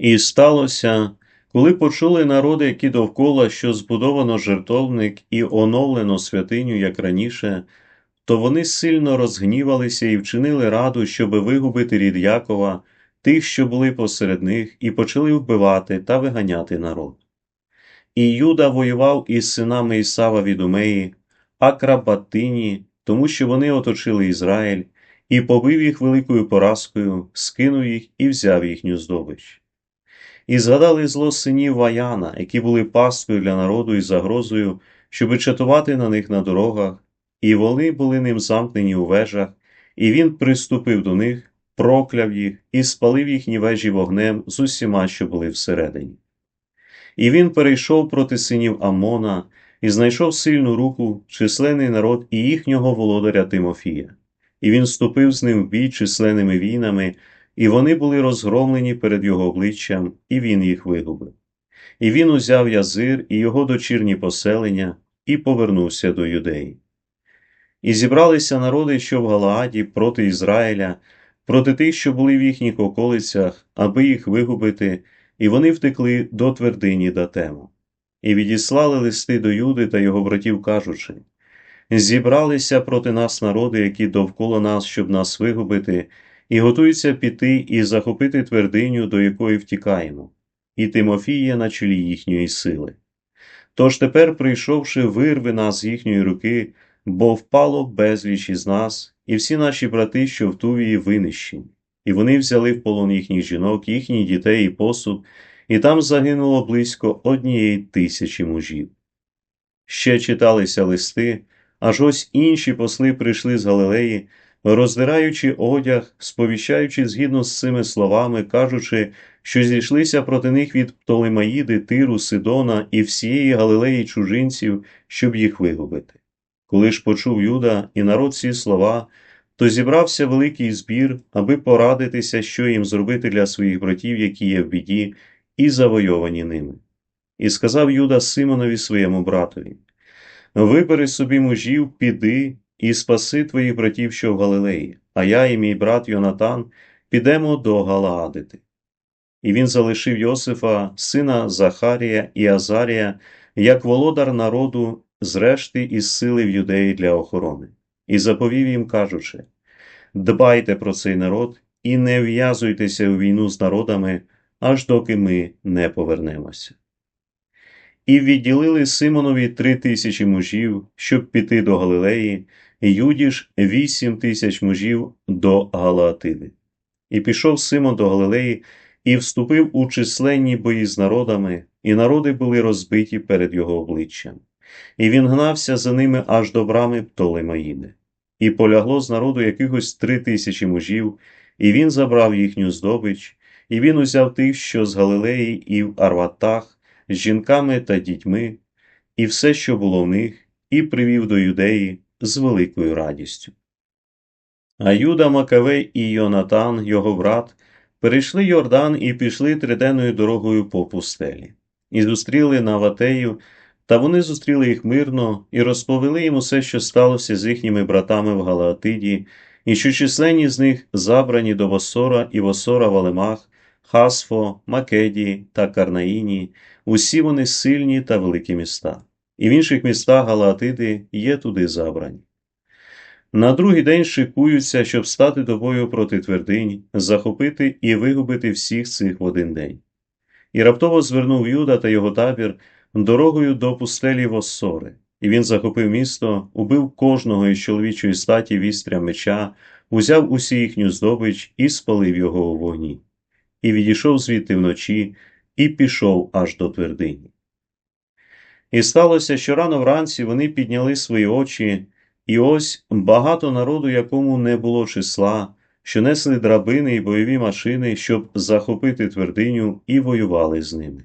І сталося, коли почули народи, які довкола, що збудовано жертовник і оновлено святиню, як раніше, то вони сильно розгнівалися і вчинили раду, щоби вигубити рід Якова, тих, що були посеред них, і почали вбивати та виганяти народ. І Юда воював із синами Ісава від Умеї, Акрабатині, тому що вони оточили Ізраїль, і побив їх великою поразкою, скинув їх і взяв їхню здобич. І згадали зло синів Ваяна, які були пасткою для народу і загрозою, щоби чатувати на них на дорогах, і вони були ним замкнені у вежах, і він приступив до них, прокляв їх і спалив їхні вежі вогнем з усіма, що були всередині. І він перейшов проти синів Амона і знайшов сильну руку, численний народ і їхнього володаря Тимофія. І він ступив з ним в бій численними війнами, і вони були розгромлені перед його обличчям, і він їх вигубив. І він узяв язир і його дочірні поселення, і повернувся до юдеї. І зібралися народи, що в Галааді проти Ізраїля, проти тих, що були в їхніх околицях, аби їх вигубити, і вони втекли до твердині Датему. І відіслали листи до Юди та його братів, кажучи Зібралися проти нас народи, які довкола нас, щоб нас вигубити, і готуються піти і захопити твердиню, до якої втікаємо, і Тимофія на чолі їхньої сили. Тож тепер, прийшовши, вирви нас з їхньої руки, бо впало безліч із нас, і всі наші брати, що в Тувії, винищені, і вони взяли в полон їхніх жінок, їхніх дітей і посуд, і там загинуло близько однієї тисячі мужів. Ще читалися листи, аж ось інші посли прийшли з Галилеї, роздираючи одяг, сповіщаючи згідно з цими словами, кажучи, що зійшлися проти них від Птолемаїди, Тиру, Сидона і всієї Галилеї чужинців, щоб їх вигубити. Коли ж почув Юда і народ ці слова, то зібрався великий збір, аби порадитися, що їм зробити для своїх братів, які є в біді, і завойовані ними. І сказав Юда Симонові своєму братові: Вибери собі мужів, піди і спаси твоїх братів, що в Галилеї, а я і мій брат Йонатан підемо до Галаадити. І він залишив Йосифа, сина Захарія і Азарія, як володар народу, зрешти із сили в юдеї для охорони, і заповів їм, кажучи: Дбайте про цей народ і не в'язуйтеся у війну з народами, аж доки ми не повернемося. І відділили Симонові три тисячі мужів, щоб піти до Галилеї, і Юді ж вісім тисяч мужів до Галаатиди. І пішов Симон до Галилеї і вступив у численні бої з народами, і народи були розбиті перед його обличчям. І він гнався за ними аж до брами Птолемаїди. І полягло з народу якихось три тисячі мужів, і він забрав їхню здобич, і він узяв тих, що з Галилеї і в Арватах, з жінками та дітьми, і все, що було в них, і привів до юдеї з великою радістю. А Юда Макавей і Йонатан, його брат, перейшли Йордан і пішли триденною дорогою по пустелі, і зустріли Наватею, та вони зустріли їх мирно і розповіли їм усе, що сталося з їхніми братами в Галаатиді, і що численні з них забрані до Восора і Восора в Алемах, Хасфо, Македі та Карнаїні, усі вони сильні та великі міста, і в інших містах Галаатиди є туди забрані. На другий день шикуються, щоб стати до бою проти твердинь, захопити і вигубити всіх цих в один день. І раптово звернув Юда та його табір дорогою до пустелі Воссори, і він захопив місто, убив кожного із чоловічої статі вістря меча, узяв усі їхню здобич і спалив його у вогні, і відійшов звідти вночі, і пішов аж до твердині. І сталося, що рано вранці вони підняли свої очі, і ось багато народу, якому не було числа, що несли драбини і бойові машини, щоб захопити твердиню, і воювали з ними.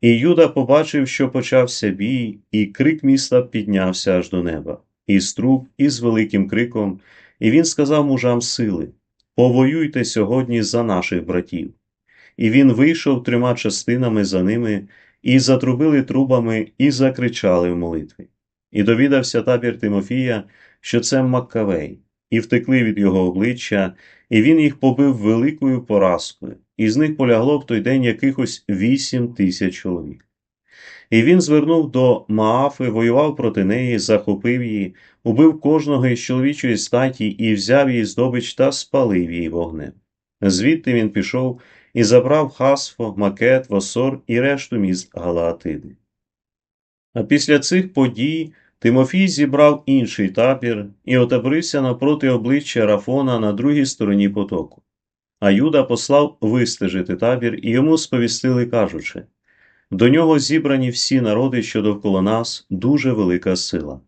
І Юда побачив, що почався бій, і крик міста піднявся аж до неба, і струб із великим криком, і він сказав мужам сили Повоюйте сьогодні за наших братів. І він вийшов трьома частинами за ними, і затрубили трубами, і закричали в молитві. І довідався табір Тимофія, що це Маккавей, і втекли від його обличчя, і він їх побив великою поразкою, із них полягло в той день якихось вісім тисяч чоловік. І він звернув до Маафи, воював проти неї, захопив її, убив кожного із чоловічої статі і взяв її здобич та спалив її вогнем. Звідти він пішов і забрав Хасфо, Макет, Восор і решту міст Галаатиди. А після цих подій Тимофій зібрав інший табір і отаборився напроти обличчя Рафона на другій стороні потоку. А Юда послав вистежити табір і йому сповістили, кажучи до нього зібрані всі народи, що довкола нас, дуже велика сила.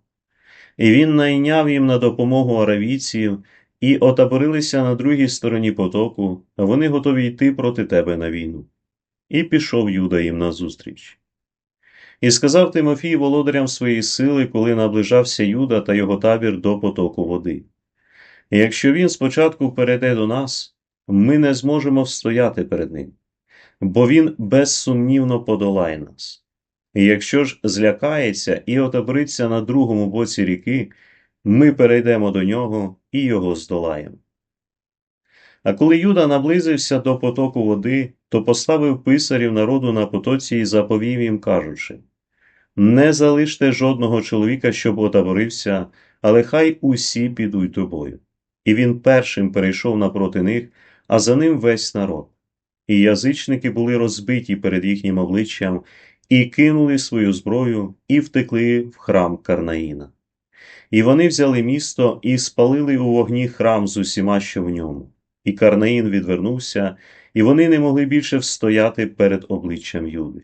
І він найняв їм на допомогу аравійців і отаборилися на другій стороні потоку, вони готові йти проти тебе на війну. І пішов Юда їм назустріч. І сказав Тимофій володарям своєї сили, коли наближався Юда та його табір до потоку води. Якщо він спочатку перейде до нас, ми не зможемо встояти перед ним, бо він безсумнівно подолає нас. І якщо ж злякається і отобриться на другому боці ріки, ми перейдемо до нього і його здолаємо. А коли Юда наблизився до потоку води, то поставив писарів народу на потоці і заповів їм, кажучи Не залиште жодного чоловіка, щоб отаборився, але хай усі підуть до бою. І він першим перейшов напроти них, а за ним весь народ. І язичники були розбиті перед їхнім обличчям, і кинули свою зброю, і втекли в храм Карнаїна. І вони взяли місто і спалили у вогні храм з усіма, що в ньому. І Карнаїн відвернувся, і вони не могли більше встояти перед обличчям Юди.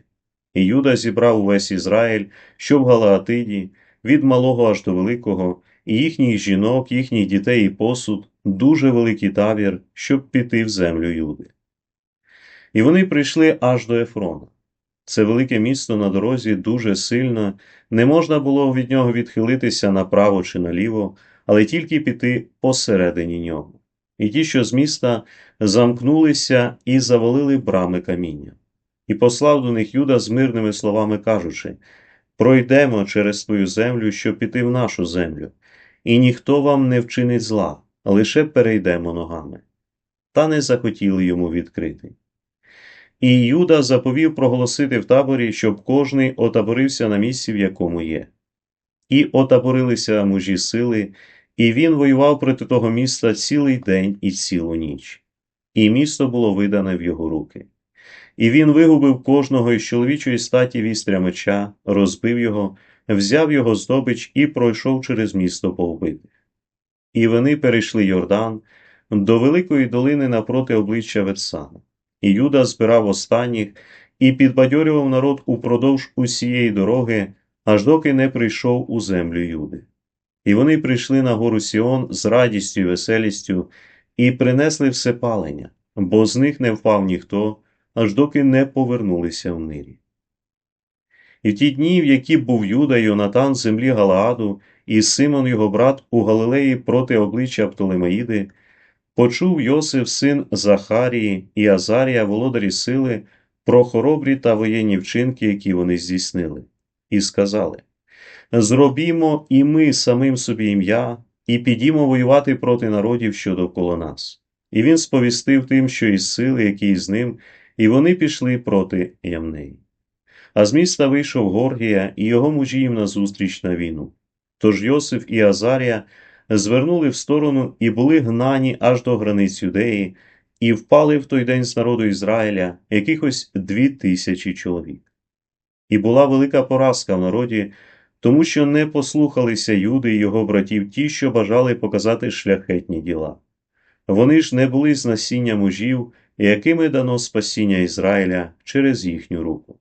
І Юда зібрав увесь Ізраїль, що в Галаатиді, від малого аж до великого, і їхніх жінок, їхніх дітей і посуд, дуже великий табір, щоб піти в землю Юди. І вони прийшли аж до Ефрона. Це велике місто на дорозі дуже сильно, не можна було від нього відхилитися направо чи наліво, але тільки піти посередині нього. І ті, що з міста замкнулися і завалили брами каміння. І послав до них Юда з мирними словами кажучи Пройдемо через твою землю, щоб піти в нашу землю, і ніхто вам не вчинить зла, лише перейдемо ногами. Та не захотіли йому відкрити. І Юда заповів проголосити в таборі, щоб кожний отаборився на місці, в якому є. І отаборилися мужі сили, і він воював проти того міста цілий день і цілу ніч, і місто було видане в його руки. І він вигубив кожного із чоловічої статі вістря меча, розбив його, взяв його здобич і пройшов через місто повбитих. І вони перейшли Йордан до великої долини напроти обличчя Ветсана. І Юда збирав останніх і підбадьорював народ упродовж усієї дороги, аж доки не прийшов у землю Юди. І вони прийшли на гору Сіон з радістю і веселістю і принесли все палення, бо з них не впав ніхто, аж доки не повернулися в мирі. І в ті дні, в які був Юда Йонатан з землі Галааду, і Симон його брат у Галилеї проти обличчя Птолемаїди, почув Йосиф син Захарії і Азарія, володарі сили, про хоробрі та воєнні вчинки, які вони здійснили, і сказали Зробімо і ми самим собі ім'я, і підімо воювати проти народів, що довкола нас. І він сповістив тим, що із сили, які з ним, і вони пішли проти Ямнеї. А з міста вийшов Горгія і його мужі їм назустріч на війну. Тож Йосиф і Азарія звернули в сторону і були гнані аж до границь Юдеї, і впали в той день з народу Ізраїля якихось дві тисячі чоловік. І була велика поразка в народі, тому що не послухалися Юди і його братів ті, що бажали показати шляхетні діла. Вони ж не були з насіння мужів, якими дано спасіння Ізраїля через їхню руку.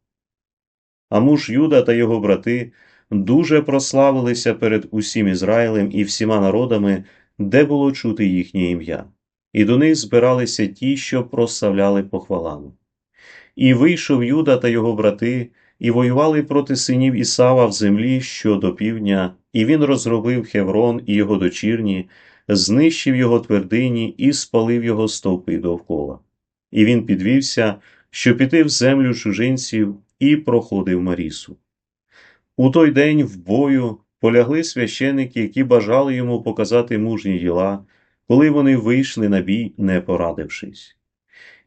А муж Юда та його брати дуже прославилися перед усім Ізраїлем і всіма народами, де було чути їхнє ім'я, і до них збиралися ті, що прославляли похвалами. І вийшов Юда та його брати, і воювали проти синів Ісава в землі що до півдня, і він розробив Хеврон і його дочірні, знищив його твердині і спалив його стовпи довкола. І він підвівся, щоб піти в землю чужинців, і проходив Марісу. У той день в бою полягли священики, які бажали йому показати мужні діла, коли вони вийшли на бій, не порадившись.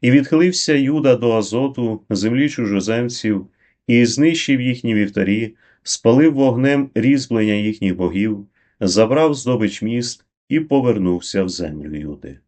І відхилився Юда до Азоту, землі чужоземців, і знищив їхні вівтарі, спалив вогнем різьблення їхніх богів, забрав здобич міст і повернувся в землю Юди.